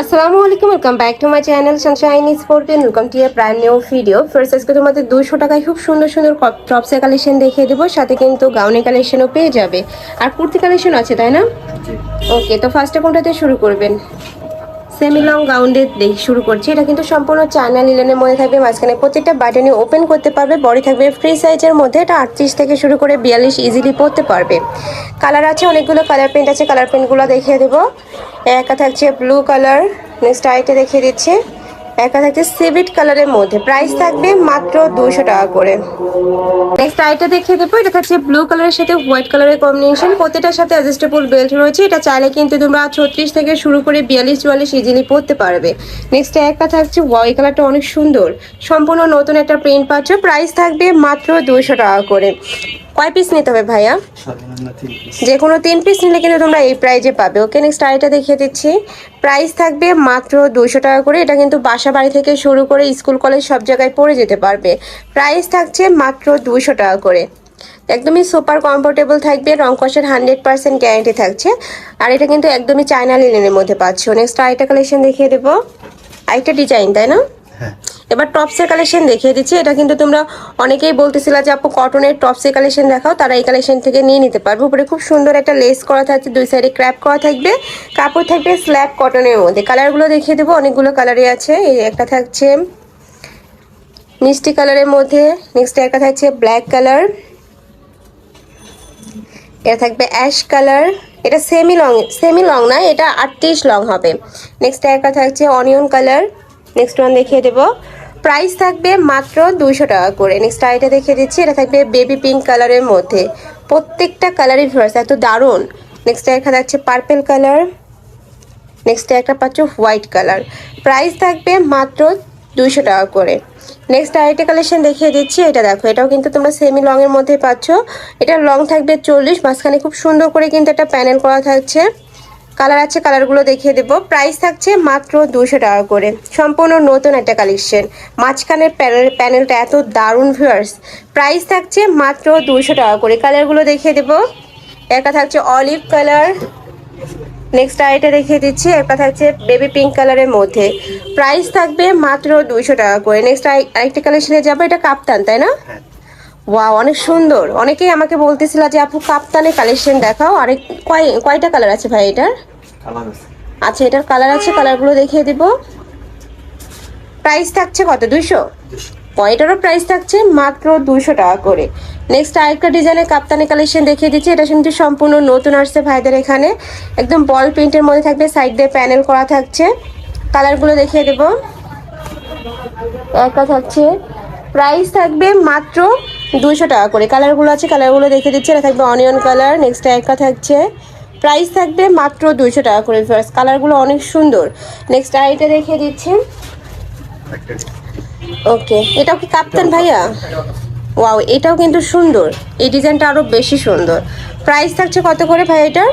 আসসালামু আলাইকুম welcome back to my channel sunshine sport and welcome to a prime new video first আজকে তোমাদের দুশো টাকায় খুব সুন্দর সুন্দর টপসের কালেকশন দেখিয়ে দেবো সাথে কিন্তু গাউনের কালেকশনও পেয়ে যাবে। আর কুর্তি কালেকশন আছে তাই না? ওকে তো ফার্স্টে কোনটাতে শুরু করবেন। সেমি লং গাউন্ডে দেখি শুরু করছি। এটা কিন্তু সম্পূর্ণ চায়না লিলেনের মধ্যে থাকবে। মাঝখানে প্রত্যেকটা বাটনে ওপেন করতে পারবে। বডি থাকবে ফ্রি সাইজের মধ্যে। এটা আটত্রিশ থেকে শুরু করে বিয়াল্লিশ ইজিলি পরতে পারবে। কালার আছে, অনেকগুলো কালার প্রিন্ট আছে। কালার প্রিন্টগুলো দেখিয়ে দেবো। একা থাকছে ব্লু কালার নেক্সট আইটে দেখিয়ে দিচ্ছে। একা থাকছে সিভিট কালারের মধ্যে। প্রাইস থাকবে মাত্র দুশো টাকা করে। নেক্সট আইটা দেখিয়ে দেবো, এটা থাকছে ব্লু কালারের সাথে হোয়াইট কালারের কম্বিনেশন প্রত্যেকটার সাথে অ্যাডজাস্টেবল বেল্ট রয়েছে, এটা চাইলে কিন্তু তোমরা ছত্রিশ থেকে শুরু করে বিয়াল্লিশ, চুয়াল্লিশ ইজিলি পরতে পারবে। নেক্সট একটা থাকছে ওয়াই কালারটা অনেক সুন্দর। সম্পূর্ণ নতুন একটা প্রিন্ট পাচ্ছ। প্রাইস থাকবে মাত্র দুশো টাকা করে। কয় পিস নিতে হবে ভাইয়া? যে কোনো তিন পিস নিলে কিন্তু তোমরা এই প্রাইজে পাবে। ওকে নেক্সট আইটা দেখিয়ে দিচ্ছি। প্রাইস থাকবে মাত্র দুশো টাকা করে। এটা কিন্তু বাসা বাড়ি থেকে শুরু করে স্কুল কলেজ সব জায়গায় পড়ে যেতে পারবে। প্রাইস থাকছে মাত্র দুশো টাকা করে। একদমই সুপার কমফোর্টেবল থাকবে। রং কষের হান্ড্রেড পার্সেন্ট গ্যারান্টি থাকছে। আর এটা কিন্তু একদমই চায়না লিলেনের মধ্যে পাচ্ছ। নেক্সট আইটা কালেকশন দেখিয়ে দেবো। আইটা ডিজাইন তাই না? হ্যাঁ। এবার টপসের কালেকশন দেখিয়ে দিচ্ছি। এটা কিন্তু তোমরা অনেকেই বলতেছিলা যে আপু কটনের টপসের কালেকশন দেখাও, তারা এই কালেকশন থেকে নিয়ে নিতে পারবে। উপরে খুব সুন্দর একটা লেস করা থাকছে, দুই সাইডে ক্র্যাপ করা থাকবে, কাপড় থাকবে স্ল্যাব কটনের মধ্যে। কালারগুলো দেখিয়ে দেবো, অনেকগুলো কালারই আছে। এই একটা থাকছে মিষ্টি কালারের মধ্যে নেক্সট একটা থাকছে ব্ল্যাক কালার এটা থাকবে অ্যাশ কালার এটা সেমি লং সেমি লং না, এটা আটত্রিশ লং হবে। নেক্সট একটা থাকছে অনিয়ন কালার নেক্সট ওয়ান দেখিয়ে দেবো। প্রাইস থাকবে মাত্র দুইশো টাকা করে। নেক্সট আইটা দেখে দিচ্ছি, এটা থাকবে বেবি পিঙ্ক কালারের মধ্যে। প্রত্যেকটা কালারই ভিউয়ার্স এত দারুণ। নেক্সট একটা থাকছে পার্পেল কালার নেক্সট একটা পাচ্ছ হোয়াইট কালার প্রাইস থাকবে মাত্র দুইশো টাকা করে। নেক্সট আরেকটা কালেকশন দেখিয়ে দিচ্ছি, এটা দেখো, এটাও কিন্তু তোমরা সেমি লংয়ের মধ্যে পাচ্ছ। এটা লং থাকবে চল্লিশ, মাঝখানে খুব সুন্দর করে কিন্তু একটা প্যানেল করা থাকছে। কালার আছে কালারগুলো দেখিয়ে দেবো। প্রাইস থাকছে মাত্র দুশো টাকা করে। সম্পূর্ণ নতুন একটা কালেকশন মাঝখানের প্যানেল প্যানেলটা এত দারুণ ভিউয়ার্স প্রাইস থাকছে মাত্র দুশো টাকা করে। কালারগুলো দেখিয়ে দেবো। একা থাকছে অলিভ কালার নেক্সট আইটা দেখিয়ে দিচ্ছি। একটা থাকছে বেবি পিঙ্ক কালারের মধ্যে। প্রাইস থাকবে মাত্র দুশো টাকা করে। নেক্সট আরেকটা কালেকশনে যাব। এটা কাপ্তান, তাই না? ওয়াও অনেক সুন্দর। অনেকেই আমাকে বলতেছিল যে আপু কাপ্তানে কালেকশন দেখাও। আরেক কয় কয়টা কালার আছে ভাই এটার? আচ্ছা এটার কালার আছে কালারগুলো দেখিয়ে দিব। প্রাইস থাকছে কত? দুইশো? দুশো এটারও প্রাইস থাকছে মাত্র দুশো টাকা করে। নেক্সট আরেকটা ডিজাইনের কাপ্তানি কালেকশন দেখিয়ে দিচ্ছি। এটা কিন্তু সম্পূর্ণ নতুন আসছে ভাইদের এখানে। একদম বল প্রিন্টের মধ্যে থাকবে সাইড দিয়ে প্যানেল করা থাকছে। কালারগুলো দেখিয়ে দেব। একটা থাকছে। প্রাইস থাকবে মাত্র দুশো টাকা করে। কালারগুলো আছে কালারগুলো দেখে দিচ্ছি। এটা থাকবে অনিয়ন কালার নেক্সট একটা থাকছে। প্রাইস থাকবে মাত্র দুশো টাকা করে ফার্স্ট কালারগুলো অনেক সুন্দর। নেক্সট আইটা দেখিয়ে দিচ্ছি। ওকে এটাও কি কাপ্তান ভাইয়া? ওয়াও এটাও কিন্তু সুন্দর। এই ডিজাইনটা আরও বেশি সুন্দর। প্রাইস থাকছে কত করে ভাই এটার?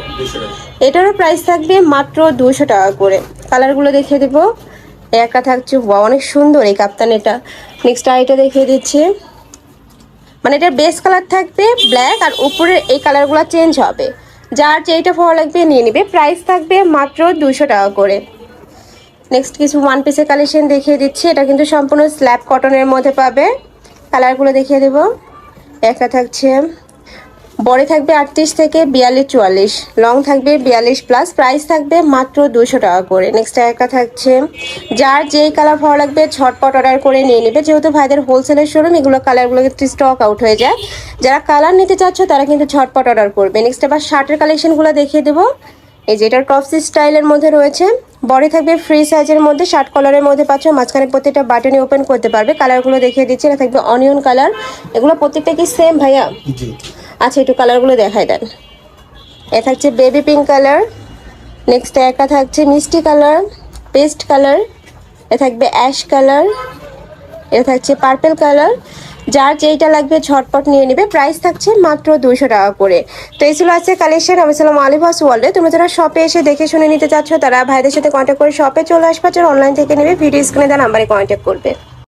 এটারও প্রাইস থাকবে মাত্র দুশো টাকা করে। কালারগুলো দেখিয়ে দেবো। একটা থাকছে। ওয়াও অনেক সুন্দর এই কাপ্তান এটা। নেক্সট আইটা দেখিয়ে দিচ্ছি। মানে এটার বেস কালার থাকবে ব্ল্যাক আর উপরের এই কালারগুলো চেঞ্জ হবে। যার যেইটা ভালো লাগবে নিয়ে নেবে। প্রাইস থাকবে মাত্র দুশো টাকা করে। নেক্সট কিছু ওয়ান পিসের কালেকশন দেখিয়ে দিচ্ছি। এটা কিন্তু সম্পূর্ণ স্ল্যাব কটনের মধ্যে পাবে। কালারগুলো দেখিয়ে দেব। একটা থাকছে বড়ে থাকবে আটত্রিশ থেকে বিয়াল্লিশ চুয়াল্লিশ। লং থাকবে বিয়াল্লিশ প্লাস প্রাইস থাকবে মাত্র দুশো টাকা করে। নেক্সট একটা থাকছে। যার যেই কালার ভালো লাগবে ছটপট অর্ডার করে নিয়ে নেবে। যেহেতু ভাইদের হোলসেলের শোরুম এগুলো কালারগুলো কিন্তু স্টক আউট হয়ে যায়। যারা কালার নিতে চাচ্ছ, তারা কিন্তু ছটপট অর্ডার করবে। নেক্সট আবার শার্টের কালেকশনগুলো দেখিয়ে দেবো। এই যে এটা টপসি স্টাইলের মধ্যে রয়েছে। বডি থাকবে ফ্রি সাইজের মধ্যে। শার্ট কালারের মধ্যে পাচ্ছ, মাঝখানে প্রত্যেকটা বাটনে ওপেন করতে পারবে। কালারগুলো দেখিয়ে দিচ্ছি। এটা থাকবে অনিয়ন কালার এগুলো প্রত্যেকটা কি সেম ভাইয়া? আচ্ছা একটু কালারগুলো দেখাই দেন। এ থাকছে বেবি পিঙ্ক কালার, নেক্সট একটা থাকছে মিষ্টি কালার, পেস্ট কালার, এ থাকবে অ্যাশ কালার এটা থাকছে পার্পেল কালার। যার যেইটা লাগবে ঝটপট নিয়ে নেবে, প্রাইস থাকছে মাত্র দুশো টাকা করে। তো এই ছিল আছে কালেকশন আমি ছিলাম আলিভাস ওয়ার্ল্ডে। তুমি যারা শপে এসে দেখে শুনে নিতে চাচ্ছ, তারা ভাইদের সাথে কন্ট্যাক্ট করে শপে চলে আসবে যারা অনলাইন থেকে নেবে ভিডিও স্ক্রিনে দেওয়া নাম্বারে কন্ট্যাক্ট করবে।